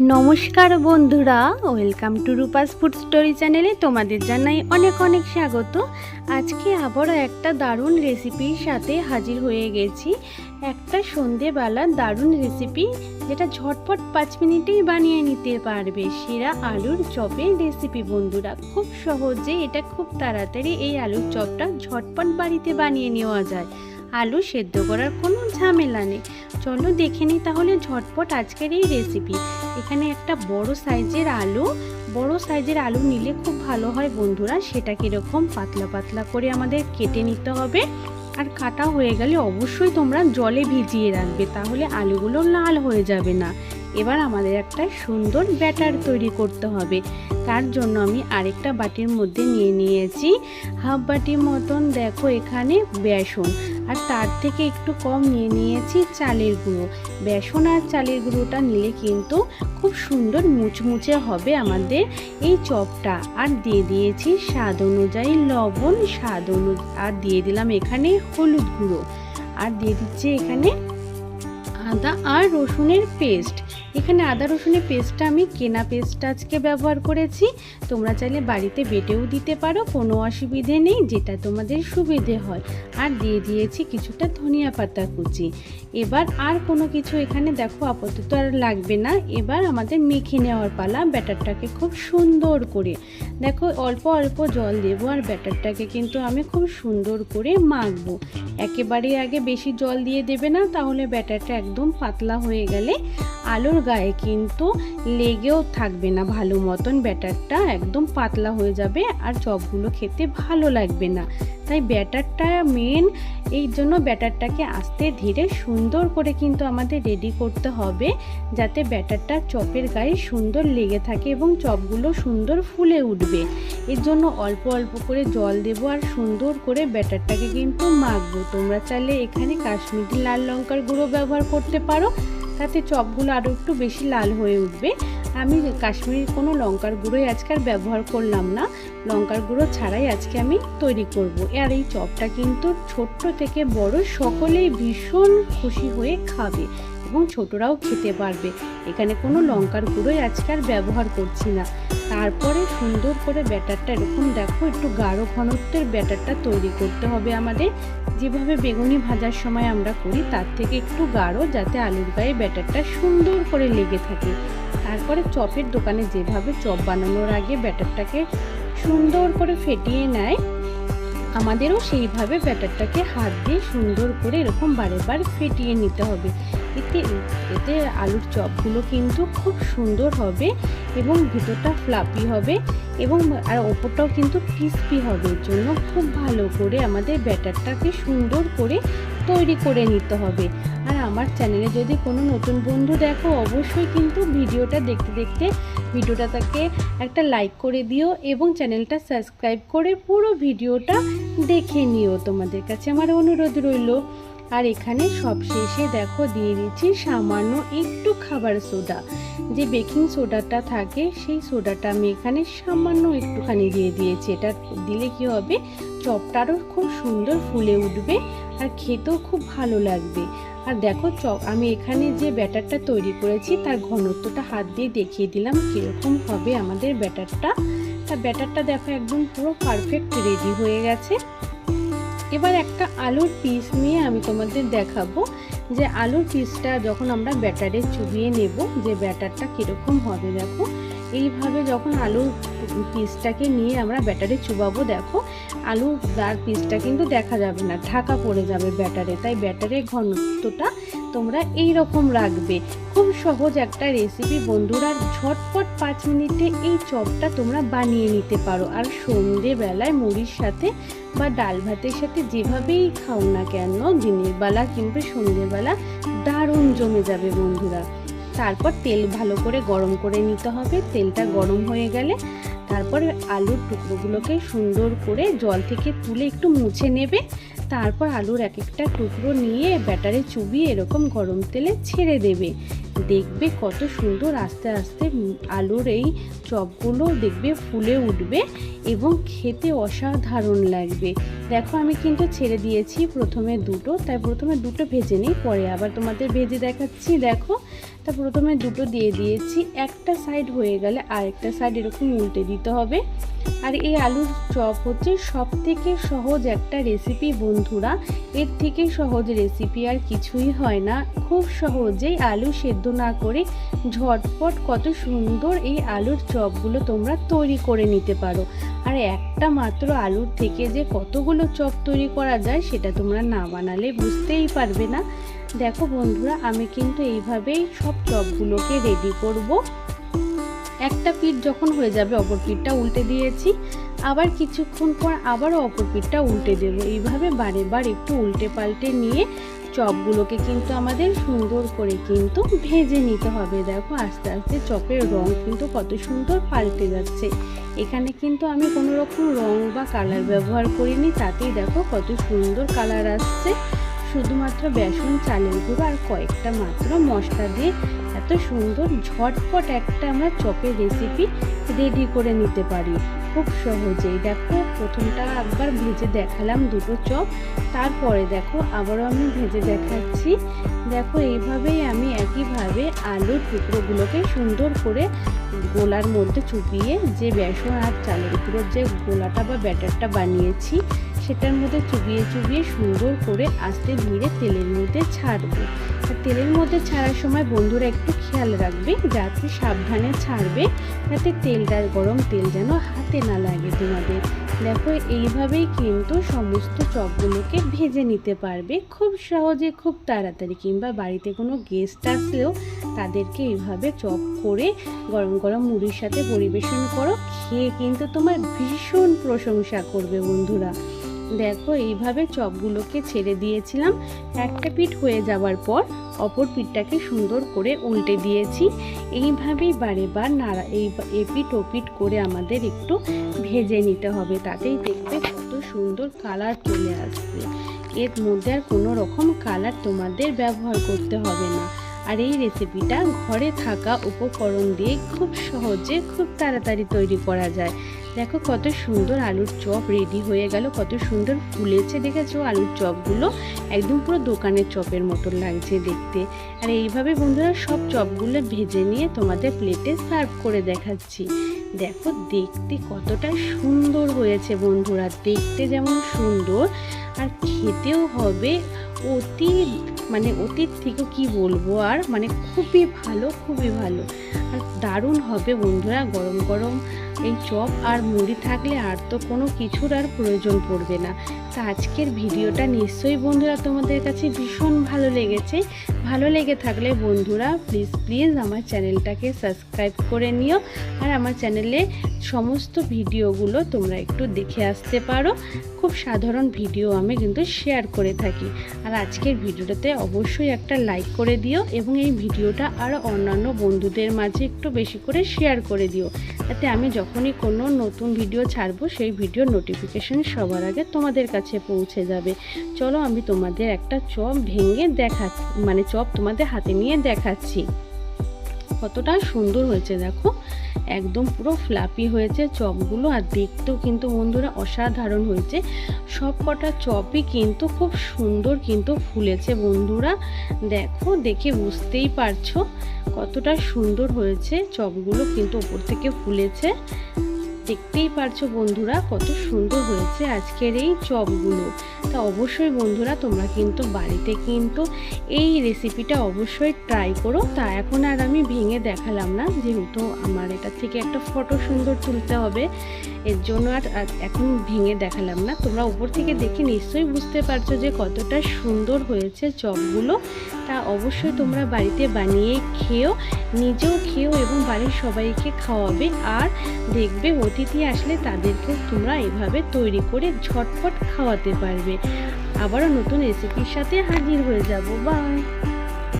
নমস্কার বন্ধুরা welcome to Rupa's food story চ্যানেলে তোমাদের জানাই অনেক অনেক স্বাগত। আজকে আবারও একটা দারুণ রেসিপির সাথে হাজির হয়ে গেছি। একটা সন্ধেবেলার দারুণ রেসিপি যেটা ঝটপট পাঁচ মিনিটেই বানিয়ে নিতে পারবে। সেরা আলুর চপের রেসিপি বন্ধুরা। খুব সহজে এটা খুব তাড়াতাড়ি এই আলুর চপটা ঝটপট বাড়িতে বানিয়ে নেওয়া যায়। আলু সেদ্ধ করার কোনো ঝামেলা নেই। চলো দেখে নিই তাহলে ঝটপট আজকের এই রেসিপি এখানে একটা বড় সাইজের আলু, বড় সাইজের আলু নিলে খুব ভালো হয় বন্ধুরা। সেটা কীরকম? পাতলা পাতলা করে আমাদের কেটে নিতে হবে। আর কাটা হয়ে গেলে অবশ্যই তোমরা জলে ভিজিয়ে রাখবে, তাহলে আলুগুলো লাল হয়ে যাবে না। এবার আমাদের একটা সুন্দর ব্যাটার তৈরি করতে হবে। তার জন্য আমি আরেকটা বাটির মধ্যে নিয়ে নিয়েছি। হাফ বাটির মতন দেখো এখানে বেসন। আর তার থেকে একটু কম নিয়ে নিয়েছি চালের গুঁড়ো। বেসন আর চালের গুঁড়োটা নিলে কিন্তু খুব সুন্দর মুচমুচে হবে আমাদের এই চপটা। আর দিয়ে দিয়েছি স্বাদ অনুযায়ী লবণ, স্বাদ অনু, আর দিয়ে দিলাম এখানে হলুদ গুঁড়ো। আর দিয়ে দিচ্ছি এখানে আদা আর রসুনের পেস্ট। এখানে আদা, রসুনের পেস্টটা আমি কেনা পেস্ট আজকে ব্যবহার করেছি। তোমরা চাইলে বাড়িতে বেটেও দিতে পারো, কোনো অসুবিধে নেই, যেটা তোমাদের সুবিধে হয়। আর দিয়ে দিয়েছি কিছুটা ধনিয়া পাতা কুচি। এবার আর কোনো কিছু এখানে দেখো আপাতত আর লাগবে না। এবার আমাদের মেখে নেওয়ার পালা ব্যাটারটাকে খুব সুন্দর করে। দেখো, অল্প অল্প জল দেবো আর ব্যাটারটাকে কিন্তু আমি খুব সুন্দর করে মাখবো। একেবারে আগে বেশি জল দিয়ে দেবে না, তাহলে ব্যাটারটা একদম পাতলা হয়ে গেলে আলুর গায়ে কিন্তু লেগেও থাকবে না। ভালো মতন ব্যাটারটা একদম পাতলা হয়ে যাবে আর চপগুলো খেতে ভালো লাগবে না। তাই ব্যাটারটা মেন এই জন্য ব্যাটারটাকে আস্তে ধীরে সুন্দর করে কিন্তু আমাদের রেডি করতে হবে, যাতে ব্যাটারটা চপের গায়ে সুন্দর লেগে থাকে এবং চপগুলো সুন্দর ফুলে উঠবে। এর জন্য অল্প অল্প করে জল দেবো আর সুন্দর করে ব্যাটারটাকে কিন্তু মাখবো। তোমরা চাইলে এখানে কাশ্মীরি লাল লঙ্কার গুঁড়ো ব্যবহার করতে পারো। তাতে চপগুলো আরও একটু বেশি লাল হয়ে উঠবে। আমি কাশ্মীরি কোনো লঙ্কার গুঁড়োই আজকে আর ব্যবহার করলাম না। লঙ্কার গুঁড়ো ছাড়াই আজকে আমি তৈরি করব। আর এই চপটা কিন্তু ছোট্ট থেকে বড় সকলেই ভীষণ খুশি হয়ে খাবে। এবং ছোটরাও খেতে পারবে। এখানে কোনো লঙ্কার গুঁড়োই আজকে আর ব্যবহার করছি না। তারপরে সুন্দর করে ব্যাটারটা, এরকম দেখো, একটু গাঢ় ঘনত্বের ব্যাটারটা তৈরি করতে হবে আমাদের। যেভাবে বেগুনি ভাজার সময় আমরা করি, তার থেকে একটু গাঢ় যাতে আলুর গায়ে ব্যাটারটা সুন্দর করে লেগে থাকে। তারপরে চপের দোকানে যেভাবে চপ বানানোর আগে ব্যাটারটাকে সুন্দর করে ফেটিয়ে নেয় আমাদেরও সেইভাবে ব্যাটারটাকে হাত দিয়ে সুন্দর করে এরকম বারে বার ফেটিয়ে নিতে হবে। এতে এতে আলুর চপগুলো কিন্তু খুব সুন্দর হবে এবং ভিতরটা ফ্লাপি হবে এবং আর ওপরটাও কিন্তু ক্রিস্পি হবে। এর জন্য খুব ভালো করে আমাদের ব্যাটারটাকে সুন্দর করে তৈরি করে নিতে হবে। আর আমার চ্যানেলে যদি কোনো নতুন বন্ধু দেখো, অবশ্যই কিন্তু ভিডিওটা দেখতে দেখতে ভিডিওটা তাকে একটা লাইক করে দিও এবং চ্যানেলটা সাবস্ক্রাইব করে পুরো ভিডিওটা দেখে নিও তোমাদের কাছে আমার অনুরোধ রইল। আর এখানে সব শেষে দেখো দিয়ে দিচ্ছি সামান্য একটু খাবার সোডা। যে বেকিং সোডাটা থাকে, সেই সোডাটা আমি এখানে সামান্য একটুখানি দিয়ে দিয়েছি। এটা দিলে কি হবে? চপটা আরও খুব সুন্দর ফুলে উঠবে আর খেতেও খুব ভালো লাগবে। আর দেখো চপ আমি এখানে যে ব্যাটারটা তৈরি করেছি, তার ঘনত্বটা হাত দিয়ে দেখিয়ে দিলাম কীরকম হবে আমাদের ব্যাটারটা। তা ব্যাটারটা দেখো একদম পুরো পারফেক্ট রেডি হয়ে গেছে। এবার একটা আলুর পিস নিয়ে আমি তোমাদের দেখাবো যে আলুর পিসটা যখন আমরা ব্যাটারে চুবিয়ে নেব যে ব্যাটারটা কীরকম হবে দেখো। এইভাবে যখন আলুর পিসটাকে নিয়ে আমরা ব্যাটারে চুবাবো দেখো আলু আর পিসটা কিন্তু দেখা যাবে না, ঢাকা পড়ে যাবে ব্যাটারে। তাই ব্যাটারের ঘনত্বটা তোমরা এই রকম রাখবে। খুব সহজ একটা রেসিপি বন্ধুরা, ঝটপট পাঁচ মিনিটে এই চপটা তোমরা বানিয়ে নিতে পারো। আর সন্ধেবেলায় মুড়ির সাথে বা ডাল ভাতের সাথে যেভাবেই খাও না কেন, দিনের বেলা কিংবা সন্ধেবেলা দারুণ জমে যাবে বন্ধুরা। তারপর তেল ভালো করে গরম করে নিতে হবে। তেলটা গরম হয়ে গেলে তারপরে আলুর টুকরোগুলোকে সুন্দর করে জল থেকে তুলে একটু মুছে নেবে। তারপর আলুর এক একটা টুকরো নিয়ে ব্যাটারে চুবিয়ে এরকম গরম তেলে ছেড়ে দেবে। দেখবে কত সুন্দর আস্তে আস্তে আলুর এই চপগুলো দেখবে ফুলে উঠবে এবং খেতে অসাধারণ লাগবে। দেখো আমি কিন্তু ছেড়ে দিয়েছি প্রথমে দুটো, তাই প্রথমে দুটো ভেজে নিই, পরে আবার তোমাদের ভেজে দেখাচ্ছি। দেখো তা প্রথমে দুটো দিয়ে দিয়েছি, একটা সাইড হয়ে গেলে আরেকটা সাইড এরকম উল্টে দিতে হবে। আর এই আলুর চপ হচ্ছে সব থেকে সহজ একটা রেসিপি বন্ধুরা। এর থেকে সহজ রেসিপি আর কিছুই হয় না। খুব সহজেই আলু সেদ্ধ না করে ঝটপট কত সুন্দর এই আলুর চপগুলো তোমরা তৈরি করে নিতে পারো। আর একটা মাত্র আলুর থেকে যে কতগুলো চপ তৈরি করা যায় সেটা তোমরা না বানালে বুঝতেই পারবে না। দেখো বন্ধুরা, আমি কিন্তু এইভাবেই সব চপগুলোকে রেডি করব। একটা পিঠ যখন হয়ে যাবে, অপর পিঠটা উল্টে দিয়েছি। আবার কিছুক্ষণ পর আবারও অপর পিঠটা উল্টে দেবো। এইভাবে বারে বার একটু উল্টে পাল্টে নিয়ে চপগুলোকে কিন্তু আমাদের সুন্দর করে কিন্তু ভেজে নিতে হবে। দেখো, আস্তে আস্তে চপের রং কিন্তু কত সুন্দর পাল্টে যাচ্ছে। এখানে কিন্তু আমি কোনো রকম রং বা কালার ব্যবহার করিনি, তাতেই দেখো কত সুন্দর কালার আসছে। শুধুমাত্র বেসন, চালের গুঁড়ো আর কয়েকটা মাত্র মশলা দিয়ে এত সুন্দর ঝটপট একটা আমরা চপের রেসিপি রেডি করে নিতে পারি। খুব সহজেই। দেখো, প্রথমটা একবার ভেজে দেখালাম দুটো চপ, তারপরে দেখো আবারও আমি ভেজে দেখাচ্ছি। দেখো, এইভাবেই আমি একইভাবে আলুর টুকরোগুলোকে সুন্দর করে গোলার মধ্যে চুপিয়ে যে বেসন আর চালের গুঁড়োর যে গোলাটা বা ব্যাটারটা বানিয়েছি সেটার মধ্যে চুবিয়ে চুবিয়ে সুন্দর করে আস্তে ধীরে তেলের মধ্যে ছাড়বো। আর তেলের মধ্যে ছাড়ার সময় বন্ধুরা একটু খেয়াল রাখবে, যাতে সাবধানে ছাড়বে, যাতে তেলটা, গরম তেল যেন হাতে না লাগে তোমাদের। দেখো, এইভাবেই কিন্তু সমস্ত চপগুলোকে ভেজে নিতে পারবে খুব সহজে, খুব তাড়াতাড়ি। কিংবা বাড়িতে কোনো গেস্ট আসলেও তাদেরকে এইভাবে চপ করে গরম গরম মুড়ির সাথে পরিবেশন করো, খেয়ে কিন্তু তোমার ভীষণ প্রশংসা করবে বন্ধুরা। দেখো, এইভাবে চপগুলোকে ছেড়ে দিয়েছিলাম। একটা পিঠ হয়ে যাওয়ার পর অপর পিঠটাকে সুন্দর করে উল্টে দিয়েছি। এইভাবেই বারে বার নাড়া, এই এপিট ওপিট করে আমাদের একটু ভেজে নিতে হবে। তাতেই দেখবে কত সুন্দর কালার চলে আসবে। এর মধ্যে আর কোনো রকম কালার তোমাদের ব্যবহার করতে হবে না। আর এই রেসিপিটা ঘরে থাকা উপকরণ দিয়ে খুব সহজে খুব তাড়াতাড়ি তৈরি করা যায়। দেখো কত সুন্দর আলুর চপ রেডি হয়ে গেল, কত সুন্দর ফুলেছে দেখেছ? আলুর চপগুলো একদম পুরো দোকানের চপের মতো লাগছে দেখতে। আর এইভাবে বন্ধুরা সব চপগুলো ভেজে নিয়ে তোমাদের প্লেটে সার্ভ করে দেখাচ্ছি। দেখো দেখতে কতটা সুন্দর হয়েছে বন্ধুরা, দেখতে যেমন সুন্দর। আর খেতেও হবে অতি মানে অতীত থেকে কি বলব আর মানে খুবই ভালো খুবই ভালো। আর দারুণ হবে বন্ধুরা, গরম গরম এই চপ আর মুড়ি থাকলে আর তো কোনো কিছুর আর প্রয়োজন পড়বে না। তো আজকের ভিডিওটা নিশ্চয়ই বন্ধুরা তোমাদের কাছে ভীষণ ভালো লেগেছে। ভালো লেগে থাকলে বন্ধুরা প্লিজ প্লিজ আমার চ্যানেলটাকে সাবস্ক্রাইব করে নিও। আর আমার চ্যানেলে সমস্ত ভিডিওগুলো তোমরা একটু দেখে আসতে পারো। খুব সাধারণ ভিডিও আমি কিন্তু শেয়ার করে থাকি। আর আজকের ভিডিওটাতে অবশ্যই একটা লাইক করে দিও এবং এই ভিডিওটা আরও অন্যান্য বন্ধুদের মাঝে একটু বেশি করে শেয়ার করে দিও। যাতে আমি যখনই কোনো নতুন ভিডিও ছাড়বো, সেই ভিডিও নোটিফিকেশান সবার আগে তোমাদের কাছে পৌঁছে যাবে। চলো আমি তোমাদের একটা চপ ভেঙে দেখা মানে চপ তোমাদের হাতে নিয়ে দেখাচ্ছি। কতটা সুন্দর হয়েছে দেখো। একদম পুরো ফ্লাপি হয়েছে চপগুলো আর দেখতেও কিন্তু বন্ধুরা অসাধারণ হয়েছে। সব কটা চপই কিন্তু খুব সুন্দর কিন্তু ফুলেছে বন্ধুরা। দেখো, দেখে বুঝতেই পারছ কতটা সুন্দর হয়েছে চপগুলো কিন্তু ওপর থেকে ফুলেছে। দেখতেই পারছ বন্ধুরা, কত সুন্দর হয়েছে আজকের এই চপগুলো। তা অবশ্যই বন্ধুরা, তোমরা কিন্তু বাড়িতে কিন্তু এই রেসিপিটা অবশ্যই ট্রাই করো। তা এখন আর আমি ভেঙে দেখালাম না, যেহেতু আমার এটা থেকে একটা ফটো সুন্দর তুলতে হবে, এর জন্য আর এখন ভেঙে দেখালাম না। তোমরা উপর থেকে দেখে নিশ্চয়ই বুঝতে পারছ যে কতটা সুন্দর হয়েছে চপগুলো। তা অবশ্যই তোমরা বাড়িতে বানিয়ে খেয়েও নিজেও খেয়েও এবং বাড়ির সবাইকে খাওয়াবে। আর দেখবে অতিথি আসলে তাদেরকে তোমরা এভাবে তৈরি করে ঝটপট খাওয়াতে পারবে। আবারও নতুন রেসিপির সাথে হাজির হয়ে যাব। বাই